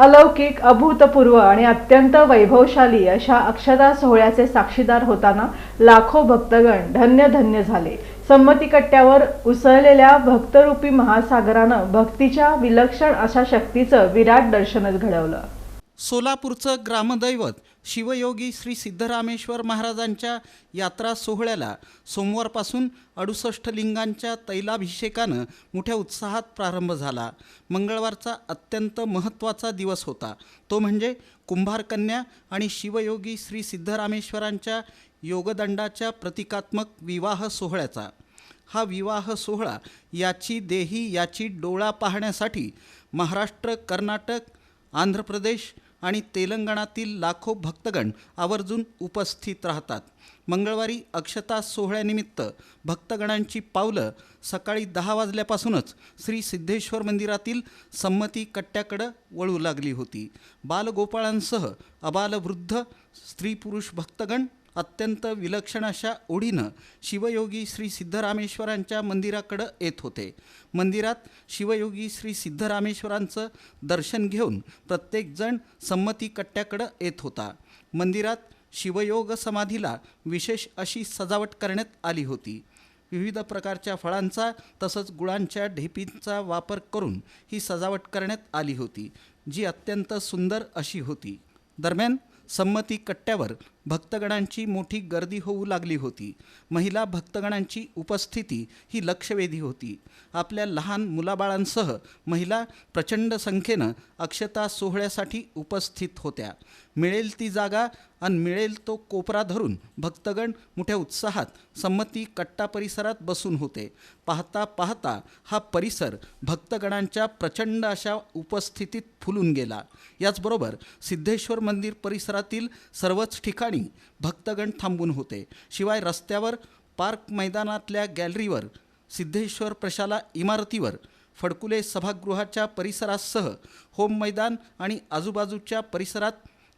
अलौकिक अभूतपूर्व आणि अत्यंत वैभवशाली अशा अक्षदा सोहळ्याचे साक्षीदार होताना लाखो भक्तगण धन्य धन्य झाले. संमती कट्ट्यावर उसळलेल्या भक्तरूपी महासागरानं भक्तीच्या विलक्षण अशा शक्तीचं विराट दर्शनच घडवलं. सोलापूरचं ग्रामदैवत शिवयोगी श्री सिद्धरामेश्वर महाराजांच्या यात्रा सोहळ्याला सोमवारपासून अडुसष्ट लिंगांच्या तैलाभिषेकानं मोठ्या उत्साहात प्रारंभ झाला. मंगळवारचा अत्यंत महत्त्वाचा दिवस होता. तो म्हणजे कुंभारकन्या आणि शिवयोगी श्री सिद्धरामेश्वरांच्या योगदंडाच्या प्रतिकात्मक विवाह सोहळ्याचा. हा विवाह सोहळा याची देही याची डोळा पाहण्यासाठी महाराष्ट्र कर्नाटक आंध्र प्रदेश आणि तेलंगणातील लाखो भक्तगण आवर्जून उपस्थित राहतात. मंगळवारी अक्षता सोहळ्यानिमित्त भक्तगणांची पावलं सकाळी दहा वाजल्यापासूनच श्री सिद्धेश्वर मंदिरातील संमती कट्ट्याकडं वळू लागली होती. बालगोपाळांसह अबालवृद्ध स्त्री पुरुष भक्तगण अत्यंत विलक्षण अशा ओढीनं शिवयोगी श्री सिद्धरामेश्वरांच्या मंदिराकडं येत होते. मंदिरात शिवयोगी श्री सिद्धरामेश्वरांचं दर्शन घेऊन प्रत्येकजण संमती कट्ट्याकडं येत होता. मंदिरात शिवयोग समाधीला विशेष अशी सजावट करण्यात आली होती. विविध प्रकारच्या फळांचा तसंच गुळांच्या ढेपींचा वापर करून ही सजावट करण्यात आली होती जी अत्यंत सुंदर अशी होती. दरम्यान संमती कट्ट्यावर भक्तगणांची मोठी गर्दी होऊ लागली होती. महिला भक्तगणांची उपस्थिती ही लक्षवेधी होती. आपल्या लहान मुलाबाळांसह महिला प्रचंड संख्येनं अक्षता सोहळ्यासाठी उपस्थित होत्या. मिळेल ती जागा आणि मिळेल तो कोपरा धरून भक्तगण मोठ्या उत्साहात संमती कट्टा परिसरात बसून होते. पाहता पाहता हा परिसर भक्तगणांच्या प्रचंड अशा उपस्थितीत फुलून गेला. याचबरोबर सिद्धेश्वर मंदिर परिसरातील सर्वच ठिकाणी भक्तगण थांबून होते. शिवाय रस्त्यावर पार्क मैदानातल्या गॅलरीवर सिद्धेश्वर प्रशाला इमारतीवर फडकुले सभागृहाच्या परिसरासह होम मैदान आणि आजूबाजूच्या परिसरात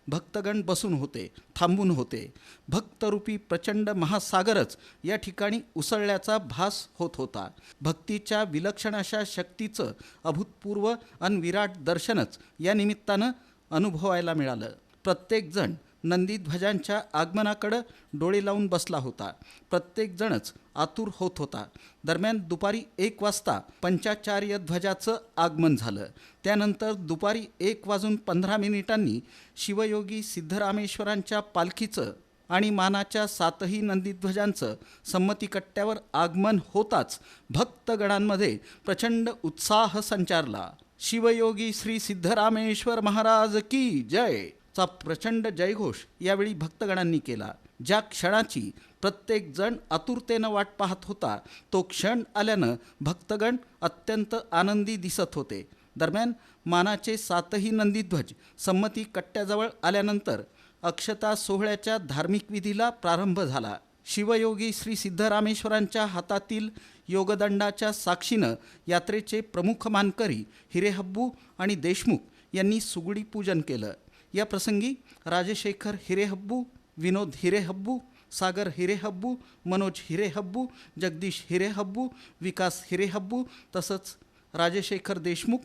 भक्तगण बसून होते थांबून होते. भक्तरूपी प्रचंड महासागरच या ठिकाणी उसळल्याचा भास होत होता. भक्तीच्या विलक्षण अशा शक्तीचं अभूतपूर्व अन विराट दर्शनच या निमित्तानं अनुभवायला मिळालं. प्रत्येकजण नंदीध्वजांच्या आगमनाकडं डोळे लावून बसला होता. प्रत्येकजणच आतुर होत होता. दरम्यान दुपारी एक वाजता पंचाचार्य ध्वजाचं आगमन झालं. त्यानंतर दुपारी एक वाजून पंधरा मिनिटांनी शिवयोगी सिद्धरामेश्वरांच्या पालखीचं आणि मानाच्या सातही नंदीध्वजांचं संमतीकट्ट्यावर आगमन होताच भक्तगणांमध्ये प्रचंड उत्साह संचारला. शिवयोगी श्री सिद्धरामेश्वर महाराज की जय! चा प्रचंड जयघोष यावेळी भक्तगणांनी केला. ज्या क्षणाची प्रत्येकजण आतुरतेनं वाट पाहत होता तो क्षण आल्यानं भक्तगण अत्यंत आनंदी दिसत होते. दरम्यान मानाचे सातही नंदीध्वज संमती कट्ट्याजवळ आल्यानंतर अक्षता सोहळ्याच्या धार्मिक विधीला प्रारंभ झाला. शिवयोगी श्री सिद्धरामेश्वरांच्या हातातील योगदंडाच्या साक्षीनं यात्रेचे प्रमुख मानकरी हिरेहब्बू आणि देशमुख यांनी सुगडी पूजन केलं. या प्रसंगी राजशेखर हिरेहब्बू विनोद हिरेहब्बू सागर हिरेहब्बू मनोज हिरेहब्बू जगदीश हिरेहब्बू विकास हिरेहब्बू तसंच राजशेखर देशमुख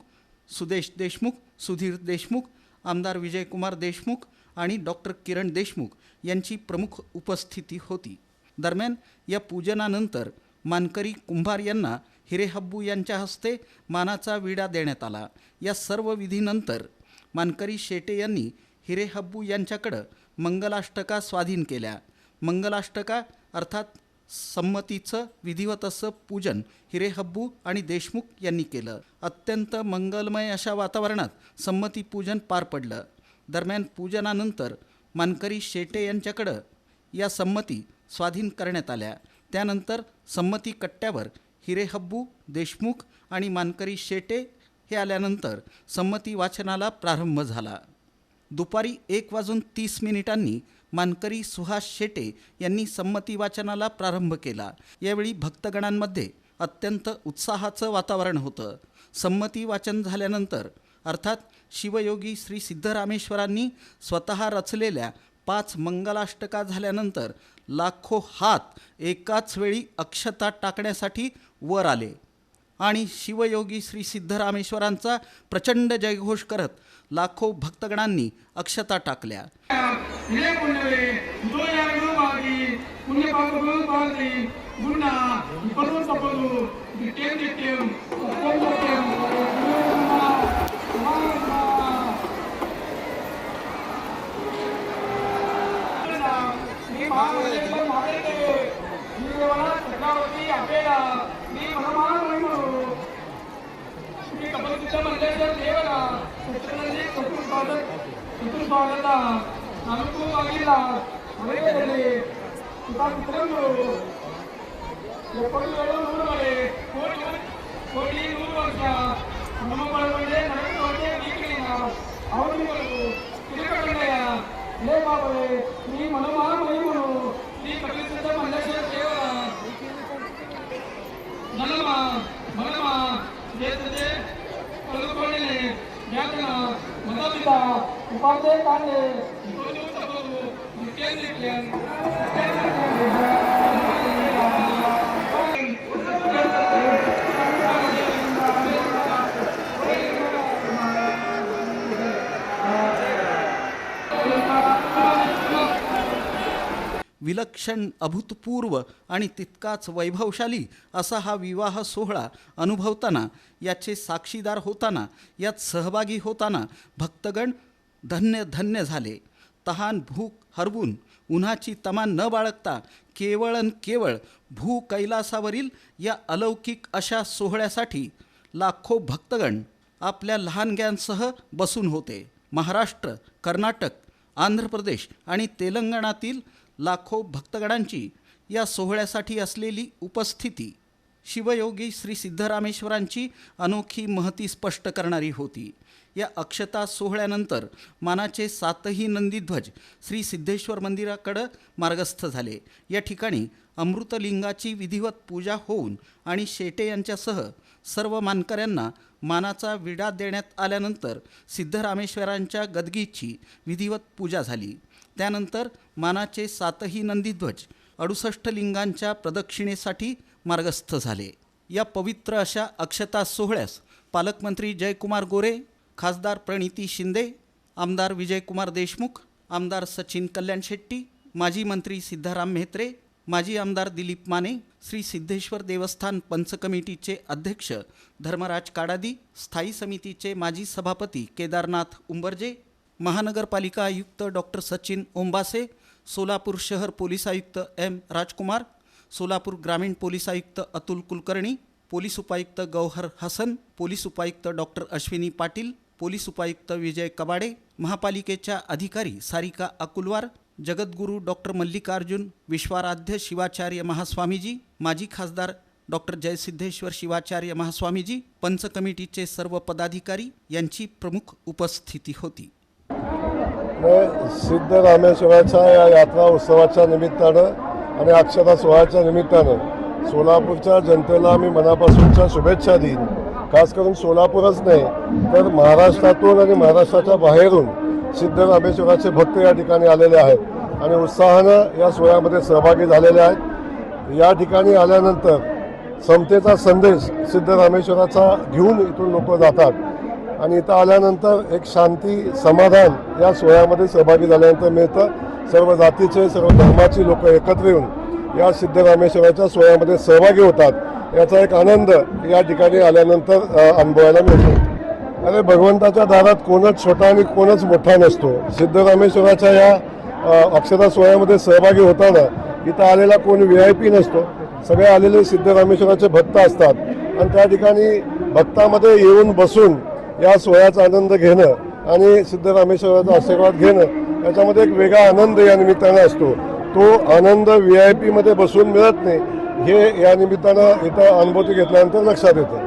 सुदेश देशमुख सुधीर देशमुख आमदार विजयकुमार देशमुख आणि डॉक्टर किरण देशमुख यांची प्रमुख उपस्थिती होती. दरम्यान या पूजनानंतर मानकरी कुंभार यांना हिरेहब्बू यांच्या हस्ते मानाचा विडा देण्यात आला. या सर्व विधीनंतर मानकरी शेटे यांनी हिरेहब्बू यांच्याकडं मंगलाष्टका स्वाधीन केल्या. मंगलाष्टका अर्थात संमतीचं विधिवत असं पूजन हिरेहब्बू आणि देशमुख यांनी केलं. अत्यंत मंगलमय अशा वातावरणात संमती पूजन पार पडलं. दरम्यान पूजनानंतर मानकरी शेटे यांच्याकडं या संमती स्वाधीन करण्यात आल्या. त्यानंतर संमती कट्ट्यावर हिरेहब्बू देशमुख आणि मानकरी शेटे हे आल्यानंतर संमती वाचनाला प्रारंभ झाला. दुपारी एक वाजून तीस मिनिटांनी मानकरी सुहास शेटे यांनी संमती वाचनाला प्रारंभ केला. यावेळी भक्तगणांमध्ये अत्यंत उत्साहाचं वातावरण होतं. संमती वाचन झाल्यानंतर अर्थात शिवयोगी श्री सिद्धरामेश्वरांनी स्वतः रचलेल्या पाच मंगलाष्टका झाल्यानंतर लाखो हात एकाच वेळी अक्षता टाकण्यासाठी वर आले. आणि शिवयोगी श्री सिद्धरामेश्वरांचा प्रचंड जयघोष करत लाखो भक्तगणांनी अक्षता टाकल्या. कुठं म्हणलं तर देवाला कृष्णाने चतुर्पादक चतुर्पादाला నలుపు మగిల అడగండి మిత్రులు ఎప్పుడు వేడు నూరు మరి కోటి కోటి నూరు వరుస నమ్మబడమంటే నడుపు అంటే నీకునయ్యా అవును మీకు తిరగడయ్యా లే బాబు నీ మనమా మహిమను నీ కలిసి మళ్ళీ చేయాలా विलक्षण अभूतपूर्व आणि तितकाच वैभवशाली असा हा विवाह सोहळा अनुभवताना याचे साक्षीदार होताना यात सहभागी होताना भक्तगण धन्य धन्य झाले. तहान भूक हरवून उन्हाची तमान न बाळगता केवळ अन केवळ भू कैलासावरील या अलौकिक अशा सोहळ्यासाठी लाखो भक्तगण आपल्या लहानग्यांसह बसून होते. महाराष्ट्र कर्नाटक आंध्र प्रदेश आणि तेलंगणातील लाखो भक्तगणांची या सोहळ्यासाठी असलेली उपस्थिती शिवयोगी श्री सिद्धरामेश्वरांची अनोखी महती स्पष्ट करणारी होती. या अक्षता सोहळ्यानंतर मानाचे सातही नंदीध्वज श्री सिद्धेश्वर मंदिराकडं मार्गस्थ झाले. या ठिकाणी अमृतलिंगाची विधिवत पूजा होऊन आणि शेटे यांच्यासह सर्व मानकऱ्यांना मानाचा विडा देण्यात आल्यानंतर सिद्धरामेश्वरांच्या गदगीची विधिवत पूजा झाली. त्यानंतर मानाचे सातही नंदीध्वज अडुसष्ट लिंगांच्या प्रदक्षिणेसाठी मार्गस्थ झाले. या पवित्र अशा अक्षता सोहळ्यास पालकमंत्री जयकुमार गोरे खासदार प्रणिती शिंदे आमदार विजयकुमार देशमुख आमदार सचिन कल्याण शेट्टी माजी मंत्री सिद्धाराम म्हेत्रे माजी आमदार दिलीप माने श्री सिद्धेश्वर देवस्थान पंच कमिटीचे अध्यक्ष धर्मराज काडादी स्थायी समितीचे माजी सभापती केदारनाथ उंबरजे महानगरपालिका आयुक्त डॉक्टर सचिन ओंबासे सोलापूर शहर पोलीस आयुक्त एम. राजकुमार सोलापूर ग्रामीण पोलीस आयुक्त अतुल कुलकर्णी पोलीस उपायुक्त गौहर हसन पोलीस उपायुक्त डॉक्टर अश्विनी पाटील पोलीस उपायुक्त विजय कबाडे महापालिकेच्या अधिकारी सारिका अकुलवार जगद्गुरू डॉक्टर मल्लिकार्जुन विश्वाराध्य शिवाचार्य महास्वामीजी माजी खासदार डॉक्टर जयसिद्धेश्वर शिवाचार्य महास्वामीजी पंच कमिटीचे सर्व पदाधिकारी यांची प्रमुख उपस्थिती होती. सिद्ध रामेश्वराच्या या यात्रा उत्सवाच्या निमित्तानं आणि अक्षता सोहळ्याच्या निमित्तानं सोलापूरच्या जनतेला मी मनापासूनच्या शुभेच्छा देईन. खास करून सोलापूरच नाही तर महाराष्ट्रातून आणि महाराष्ट्राच्या बाहेरून सिद्धरामेश्वराचे भक्त या ठिकाणी आलेले आहेत. आणि उत्साहानं या सोहळ्यामध्ये सहभागी झालेले आहेत. या ठिकाणी आल्यानंतर समतेचा संदेश सिद्धरामेश्वराचा घेऊन इथून लोक जातात. आणि इथं आल्यानंतर एक शांती समाधान या सोहळ्यामध्ये सहभागी झाल्यानंतर मिळतं. सर्व जातीचे सर्व धर्माची लोक एकत्र येऊन या सिद्धरामेश्वराच्या सोहळ्यामध्ये सहभागी होतात. याचा एक आनंद या ठिकाणी आल्यानंतर अनुभवायला मिळतो. अरे भगवंताच्या दारात कोणच छोटा आणि कोणच मोठा नसतो. सिद्धरामेश्वराच्या या अक्षता सोहळ्यामध्ये सहभागी होताना इथं आलेला कोण व्ही आय पी नसतो. सगळे आलेले सिद्धरामेश्वराचे भक्त असतात. आणि त्या ठिकाणी भक्तामध्ये येऊन बसून या सोहळ्याचा आनंद घेणं आणि सिद्धरामेश्वराचा आशीर्वाद घेणं याच्यामध्ये एक वेगळा आनंद या निमित्तानं असतो. तो आनंद व्ही आय पीमध्ये बसून मिळत नाही. हे या निमित्तानं इथं अनुभूती घेतल्यानंतर लक्षात येतं.